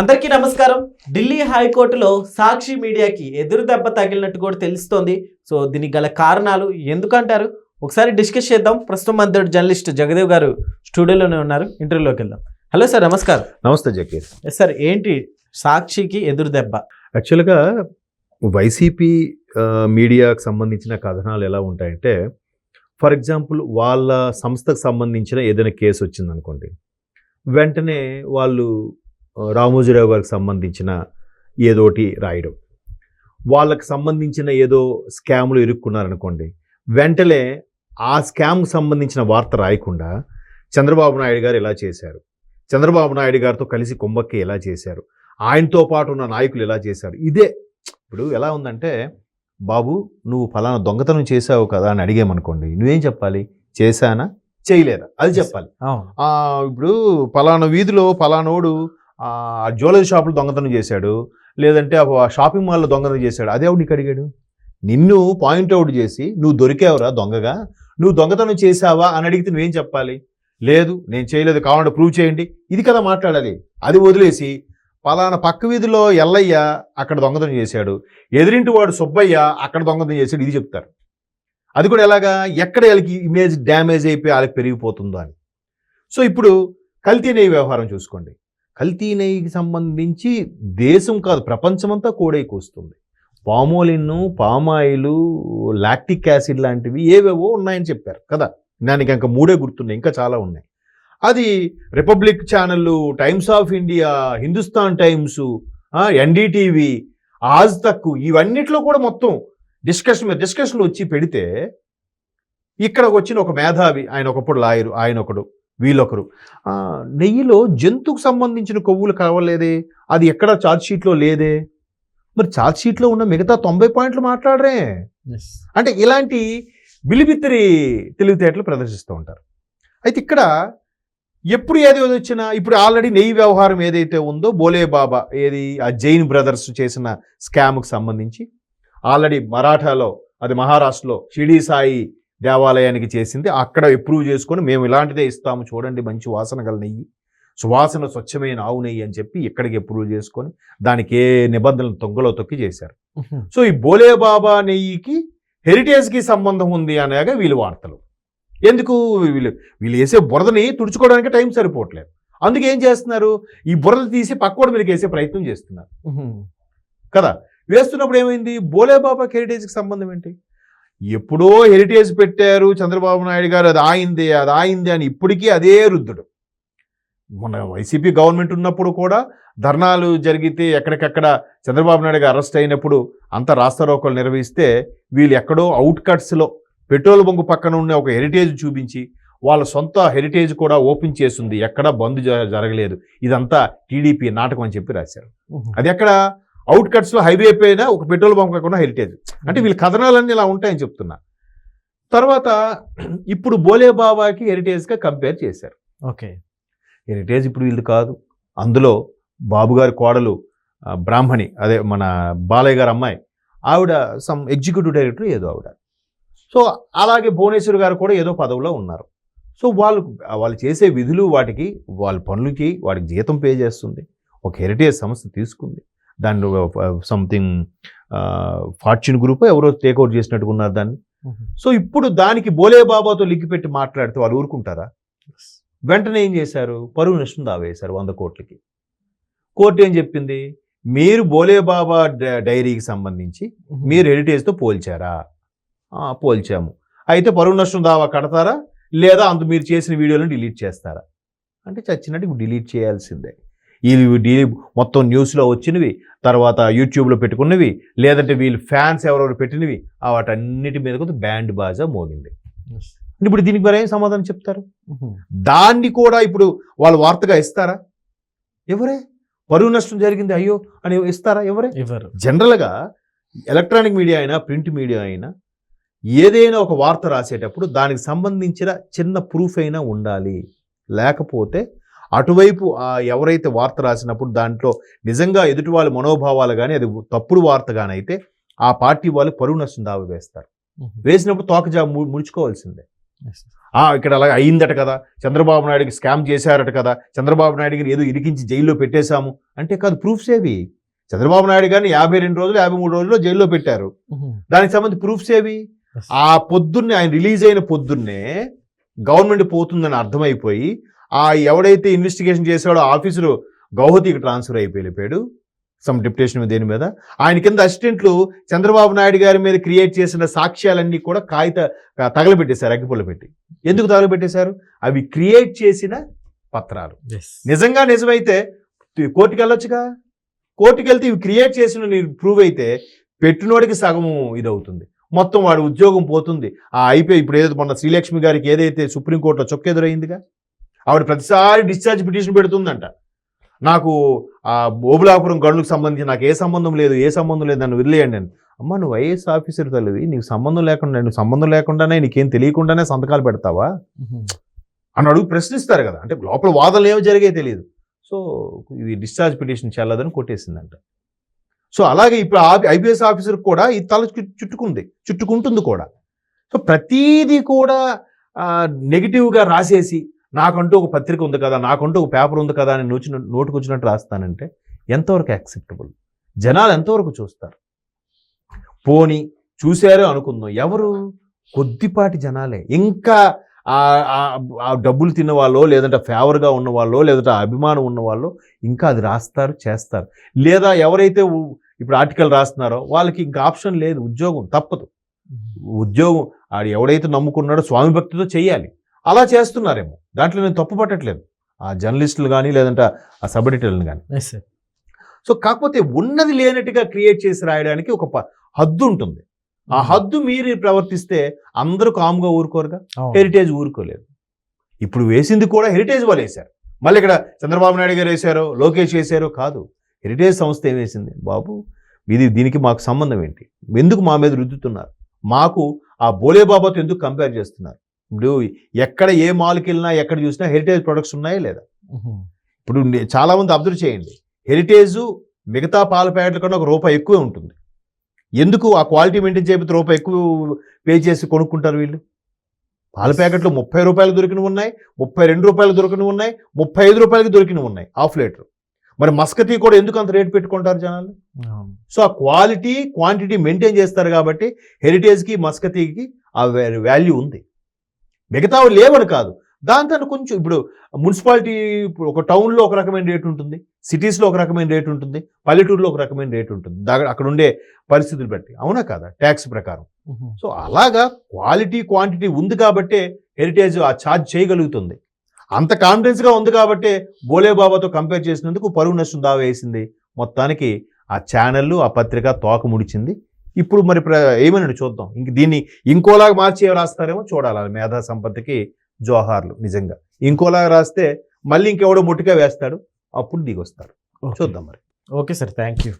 అందరికీ నమస్కారం. ఢిల్లీ హైకోర్టులో సాక్షి మీడియాకి ఎదురు దెబ్బ తగిలినట్టు కూడా తెలుస్తోంది. సో దీనికి గల కారణాలు ఎందుకంటారు? ఒకసారి డిస్కస్ చేద్దాం. ప్రస్తుతం మన జర్నలిస్ట్ జగదేవ్ గారు స్టూడియోలోనే ఉన్నారు. ఇంటర్వ్యూలోకి వెళ్దాం. హలో సార్ నమస్కారం. నమస్తే ఎస్ సార్ ఏంటి సాక్షికి ఎదురు దెబ్బ? యాక్చువల్గా వైసీపీ మీడియాకు సంబంధించిన కథనాలు ఎలా ఉంటాయంటే ఫర్ ఎగ్జాంపుల్ వాళ్ళ సంస్థకు సంబంధించిన ఏదైనా కేసు వచ్చిందనుకోండి వెంటనే వాళ్ళు రామోజీరావు గారికి సంబంధించిన ఏదోటి రాయడం. వాళ్ళకి సంబంధించిన ఏదో స్కామ్లు ఇరుక్కున్నారనుకోండి వెంటనే ఆ స్కామ్కి సంబంధించిన వార్త రాయకుండా చంద్రబాబు నాయుడు గారు ఎలా చేశారు. చంద్రబాబు నాయుడు గారితో కలిసి కుంభక్కి ఎలా చేశారు? ఆయనతో పాటు ఉన్న నాయకులు ఎలా చేశారు? ఇదే ఇప్పుడు ఎలా ఉందంటే బాబు నువ్వు ఫలానా దొంగతనం చేసావు కదా అని అడిగామనుకోండి నువ్వేం చెప్పాలి? చేశానా? చేయలేదా? అది చెప్పాలి. ఇప్పుడు పలానా వీధిలో పలానోడు ఆ జ్యువెలరీ షాపులు దొంగతనం చేశాడు లేదంటే ఆ షాపింగ్ మాల్లో దొంగతనం చేశాడు. అదే నీకు అడిగాడు? నిన్ను పాయింట్అవుట్ చేసి నువ్వు దొరికావురా దొంగగా? నువ్వు దొంగతనం చేశావా? అని అడిగితే నువ్వేం చెప్పాలి? లేదు నేను చేయలేదు. కావాలంటే ప్రూవ్ చేయండి. ఇది కదా మాట్లాడాలి. అది వదిలేసి పలానా పక్క వీధిలో ఎల్లయ్య అక్కడ దొంగతనం చేశాడు. ఎదిరింటి వాడు సుబ్బయ్య అక్కడ దొంగతనం చేశాడు. ఇది చెప్తారు. అది కూడా ఎలాగా? ఎక్కడ వాళ్ళకి ఇమేజ్ డ్యామేజ్ అయిపోయి వాళ్ళకి పెరిగిపోతుందో అని. సో ఇప్పుడు కల్తీ నెయ్యి వ్యవహారం చూసుకోండి. కల్తీ నెయ్యికి సంబంధించి దేశం కాదు ప్రపంచమంతా కోడై కూస్తుంది. Palmolein palm oil lactic acid లాంటివి ఏవేవో ఉన్నాయని చెప్పారు కదా. దానికి ఇంకా మూడే గుర్తున్నాయి ఇంకా చాలా ఉన్నాయి. అది రిపబ్లిక్ ఛానళ్ళు Times of India Hindustan Times NDTV Aaj Tak ఇవన్నిట్లో కూడా మొత్తం డిస్కషన్ మీద డిస్కషన్లు వచ్చి పెడితే ఇక్కడ వచ్చిన ఒక మేధావి ఆయన ఒకప్పుడు లాయరు ఆయన ఒకడు. వీళ్ళొకరు. నెయ్యిలో జంతువుకు సంబంధించిన కొవ్వులు కావలేదే? అది ఎక్కడ ఛార్జ్ షీట్లో లేదే? మరి ఛార్జ్ షీట్లో ఉన్న మిగతా తొంభై పాయింట్లు మాట్లాడరే. అంటే ఇలాంటి బిలిబిత్తిరి తెలివితేటలు ప్రదర్శిస్తూ ఉంటారు. అయితే ఇక్కడ ఎప్పుడు ఏది వచ్చినా ఇప్పుడు ఆల్రెడీ నెయ్యి వ్యవహారం ఏదైతే ఉందో బోలే బాబా ఏది ఆ జైన్ బ్రదర్స్ చేసిన స్కామ్కి సంబంధించి ఆల్రెడీ మరాఠాలో అది మహారాష్ట్రలో షిడీ సాయి దేవాలయానికి చేసింది. అక్కడ అప్రూవ్ చేసుకొని మేము ఇలాంటిదే ఇస్తాము. చూడండి మంచి వాసన గల నెయ్యి. సువాసన స్వచ్ఛమైన ఆవు నెయ్యి అని చెప్పి ఇక్కడికి అప్రూవ్ చేసుకొని దానికి ఏ నిబంధనలు తొంగలో తొక్కి చేశారు. సో ఈ బోలే బాబా నెయ్యికి హెరిటేజ్కి సంబంధం ఉంది అనేగా వీళ్ళు వార్తలు. ఎందుకు వీళ్ళు? వీళ్ళు వేసే బురదని తుడుచుకోవడానికి టైం సరిపోవట్లేదు. అందుకే ఏం చేస్తున్నారు? ఈ బురద తీసి పక్కోడి మీదకి వేసే ప్రయత్నం చేస్తున్నారు. కదా? వేస్తున్నప్పుడు ఏమైంది? బోలే బాబాకి హెరిటేజ్కి సంబంధం ఏంటి? ఎప్పుడో హెరిటేజ్ పెట్టారు చంద్రబాబు నాయుడు గారు అది ఆయిందే అది ఆయిందే అని ఇప్పటికీ అదే రుద్దుడు. మన వైసీపీ గవర్నమెంట్ ఉన్నప్పుడు కూడా ధర్నాలు జరిగితే ఎక్కడికక్కడ చంద్రబాబు నాయుడు గారు అరెస్ట్ అయినప్పుడు అంత రాస్తారోకలు నిర్వహిస్తే వీళ్ళు ఎక్కడో అవుట్ కట్స్లో పెట్రోల్ బంకు పక్కన ఉన్న ఒక హెరిటేజ్ చూపించి వాళ్ళ సొంత హెరిటేజ్ కూడా ఓపెన్ చేసింది ఎక్కడా బంద్ జరగలేదు. ఇదంతా టీడీపీ నాటకం అని చెప్పి రాశారు. అది ఎక్కడ? అవుట్ కట్స్లో హైవే పైన ఒక పెట్రోల్ బంక్ పక్కన హెరిటేజ్. అంటే వీళ్ళ కథనాలన్నీ ఇలా ఉంటాయని చెప్తున్నా. తర్వాత ఇప్పుడు బోలే బాబాకి హెరిటేజ్గా కంపేర్ చేశారు. ఓకే. హెరిటేజ్ ఇప్పుడు వీళ్ళు కాదు. అందులో బాబు గారి కోడలు బ్రాహ్మణి అదే మన బాలయ్య గారి అమ్మాయి ఆవిడ సమ్ ఎగ్జిక్యూటివ్ డైరెక్టర్ ఏదో ఆవిడ. సో అలాగే భువనేశ్వర్ గారు కూడా ఏదో పదవిలో ఉన్నారు. సో వాళ్ళు వాళ్ళు చేసే విధులు వాటికి వాళ్ళ పనులకి వాటికి జీతం పే చేస్తుంది. ఒక హెరిటేజ్ సంస్థ తీసుకుంది. దాన్ని సంథింగ్ ఫార్చ్యూన్ గ్రూప్ ఎవరో టేక్అవుట్ చేసినట్టుగా ఉన్నారు దాన్ని. సో ఇప్పుడు దానికి బోలే బాబాతో లింక్ పెట్టి మాట్లాడితే వాళ్ళు ఊరుకుంటారా? వెంటనే ఏం చేశారు? పరువు నష్టం దావేశారు వంద కోట్లకి. కోర్టు ఏం చెప్పింది? మీరు బోలే బాబా డ- డైరీకి సంబంధించి మీరు హెరిటేజ్తో పోల్చారా? పోల్చాము. అయితే పరువు నష్టం దావా కడతారా? లేదా అంత మీరు చేసిన వీడియోలను డిలీట్ చేస్తారా? అంటే చచ్చినట్టు డిలీట్ చేయాల్సిందే. డీ మొత్తం న్యూస్లో వచ్చినవి తర్వాత యూట్యూబ్లో పెట్టుకున్నవి లేదంటే వీళ్ళు ఫ్యాన్స్ ఎవరెవరు పెట్టినవి ఆ వాటన్నిటి మీద కొంత బ్యాండ్ బాజా మోగింది. ఇప్పుడు దీనికి మరి ఏం సమాధానం చెప్తారు? దాన్ని కూడా ఇప్పుడు వాళ్ళు వార్తగా ఇస్తారా? ఎవరే? పరువు నష్టం జరిగింది అయ్యో అని ఇస్తారా ఎవరే? ఎవరు? జనరల్గా ఎలక్ట్రానిక్ మీడియా అయినా ప్రింట్ మీడియా అయినా ఏదైనా ఒక వార్త రాసేటప్పుడు దానికి సంబంధించిన చిన్న ప్రూఫ్ అయినా ఉండాలి. లేకపోతే అటువైపు ఆ ఎవరైతే వార్త రాసినప్పుడు దాంట్లో నిజంగా ఎదుటి వాళ్ళ మనోభావాలు కానీ అది తప్పుడు వార్త కానీ అయితే ఆ పార్టీ వాళ్ళు పరువు నష్టం దావా వేస్తారు. వేసినప్పుడు తోకజా ముడుచుకోవాల్సిందే. ఆ ఇక్కడ అలా అయిందట కదా చంద్రబాబు నాయుడుకి స్కామ్ చేశారట కదా చంద్రబాబు నాయుడు గారిని ఏదో ఇరికించి జైల్లో పెట్టేశాము. అంటే కాదు ప్రూఫ్స్ ఏవి? చంద్రబాబు నాయుడు గారిని యాభై రెండు రోజులు యాభై మూడు రోజుల్లో జైల్లో పెట్టారు. దానికి సంబంధించి ప్రూఫ్స్ ఏవి? ఆ పొద్దున్నే ఆయన రిలీజ్ అయిన పొద్దున్నే గవర్నమెంట్ పోతుందని అర్థమైపోయి ఆ ఎవడైతే ఇన్వెస్టిగేషన్ చేశాడో ఆ ఆఫీసరు గౌహతికి ట్రాన్స్ఫర్ అయిపోయి వెళ్ళిపోయాడు. సమ్ డిప్యుటేషన్ దేని మీద? ఆయన కింద అసిస్టెంట్లు చంద్రబాబు నాయుడు గారి మీద క్రియేట్ చేసిన సాక్ష్యాలన్నీ కూడా కాగిత తగలబెట్టేశారు అగ్గిపుల్ల పెట్టి. ఎందుకు తగలబెట్టేశారు? అవి క్రియేట్ చేసిన పత్రాలు. నిజంగా నిజమైతే కోర్టుకి వెళ్ళొచ్చుగా? కోర్టుకి వెళ్తే ఇవి క్రియేట్ చేసిన ప్రూవ్ అయితే పెట్టినోడికి సగము ఇదవుతుంది. మొత్తం వాడి ఉద్యోగం పోతుంది. ఆ అయిపోయి ఇప్పుడు ఏదైతే మొన్న శ్రీలక్ష్మి గారికి ఏదైతే సుప్రీంకోర్టులో చొక్కెదురైందిగా? ఆవిడ ప్రతిసారి డిశ్చార్జ్ పిటిషన్ పెడుతుందంట. నాకు ఆ ఓబులాపురం గనులకు సంబంధించి నాకు ఏ సంబంధం లేదు ఏ సంబంధం లేదు నన్ను వదిలేయండి అని. అమ్మ నువ్వు ఐఏఎస్ ఆఫీసర్ తల్లివి నీకు సంబంధం లేకుండా నువ్వు సంబంధం లేకుండానే నీకేం తెలియకుండానే సంతకాలు పెడతావా? అని అడుగు ప్రశ్నిస్తారు కదా. అంటే లోపల వాదనలు ఏమో జరిగే తెలియదు. సో ఇది డిశ్చార్జ్ పిటిషన్ చెల్లదని కొట్టేసిందంట. సో అలాగే ఇప్పుడు ఐపీఎస్ ఆఫీసర్ కూడా ఈ తల చుట్టుకుంది చుట్టుకుంటుంది కూడా. సో ప్రతీది కూడా నెగిటివ్గా రాసేసి నాకంటూ ఒక పత్రిక ఉంది కదా నాకంటూ ఒక పేపర్ ఉంది కదా అని నోచిన నోటుకు వచ్చినట్టు రాస్తానంటే ఎంతవరకు యాక్సెప్టబుల్ జనాలు ఎంతవరకు చూస్తారు? పోని చూశారో అనుకుందాం. ఎవరు? కొద్దిపాటి జనాలే. ఇంకా ఆ- డబ్బులు తిన్న వాళ్ళు లేదంటే ఫేవర్గా ఉన్న వాళ్ళు లేదంటే ఆ అభిమానం ఉన్న వాళ్ళు ఇంకా అది రాస్తారు చేస్తారు. లేదా ఎవరైతే ఇప్పుడు ఆర్టికల్ రాస్తున్నారో వాళ్ళకి ఇంకా ఆప్షన్ లేదు ఉద్యోగం తప్పదు. ఉద్యోగం ఆడు ఎవడైతే నమ్ముకున్నాడో స్వామి భక్తితో చేయాలి అలా చేస్తున్నారేమో. దాంట్లో నేను తప్పు పట్టట్లేదు. ఆ జర్నలిస్టులు కానీ లేదంటే ఆ సబ్ ఎడిటర్లను కానీ సో కాకపోతే ఉన్నది లేనట్టుగా క్రియేట్ చేసి రాయడానికి ఒక హద్దు ఉంటుంది. ఆ హద్దు మీరు ప్రవర్తిస్తే అందరూ కామ్గా ఊరుకోరుగా? హెరిటేజ్ ఊరుకోలేదు. ఇప్పుడు వేసింది కూడా హెరిటేజ్ వాళ్ళు వేశారు మళ్ళీ ఇక్కడ చంద్రబాబు నాయుడు గారు వేశారో లోకేష్ వేశారో కాదు. హెరిటేజ్ సంస్థ ఏం వేసింది? బాబు ఇది దీనికి మాకు సంబంధం ఏంటి? ఎందుకు మా మీద రుద్దుతున్నారు? మాకు ఆ బోలే బాబాతో ఎందుకు కంపేర్ చేస్తున్నారు? ఇప్పుడు ఎక్కడ ఏ మాల్కి వెళ్ళినా ఎక్కడ చూసినా హెరిటేజ్ ప్రొడక్ట్స్ ఉన్నాయా లేదా? ఇప్పుడు నే- చాలా మంది అబ్జర్వ్ చేయండి. హెరిటేజ్ మిగతా పాల ప్యాకెట్ల కన్నా ఒక రూపాయి ఎక్కువే ఉంటుంది. ఎందుకు ఆ క్వాలిటీ మెయింటైన్ చేయకపోతే రూపాయి ఎక్కువ పే చేసి కొనుక్కుంటారు వీళ్ళు? పాల ప్యాకెట్లు ముప్పై రూపాయలు దొరికినవి ఉన్నాయి ముప్పై రెండు రూపాయలు దొరికినవి ఉన్నాయి ముప్పై ఐదు రూపాయలకి దొరికినవి ఉన్నాయి హాఫ్ లీటర్ మరి మస్కటీ కూడా ఎందుకు అంత రేట్ పెట్టుకుంటారు జనాలు? సో ఆ క్వాలిటీ క్వాంటిటీ మెయింటైన్ చేస్తారు కాబట్టి హెరిటేజ్కి మస్కతీకి ఆ వాల్యూ ఉంది. మిగతా లేవని కాదు. దాంతో కొంచెం ఇప్పుడు మున్సిపాలిటీ ఇప్పుడు ఒక టౌన్లో ఒక రకమైన రేట్ ఉంటుంది సిటీస్లో ఒక రకమైన రేట్ ఉంటుంది పల్లెటూరులో ఒక రకమైన రేట్ ఉంటుంది. దా- అక్కడ ఉండే పరిస్థితులు బట్టి. అవునా కదా? ట్యాక్స్ ప్రకారం. సో అలాగా క్వాలిటీ క్వాంటిటీ ఉంది కాబట్టే హెరిటేజ్ ఆ ఛార్జ్ చేయగలుగుతుంది. అంత కాన్ఫిడెన్స్గా ఉంది కాబట్టే బోలే బాబాతో కంపేర్ చేసినందుకు పరువు నష్టం దావా వేసింది. మొత్తానికి ఆ ఛానళ్ళు ఆ పత్రిక తోక ముడిచింది. ఇప్పుడు మరి ప్ర ఏమన్నాడు చూద్దాం. ఇంక దీన్ని ఇంకోలాగా మార్చి ఏం రాస్తారేమో చూడాలి. మేధా సంపత్తికి జోహార్లు నిజంగా. ఇంకోలాగా రాస్తే మళ్ళీ ఇంకెవడో ముట్టిగా వేస్తాడు. అప్పుడు దిగొస్తారు. చూద్దాం మరి. Okay sir. Thank you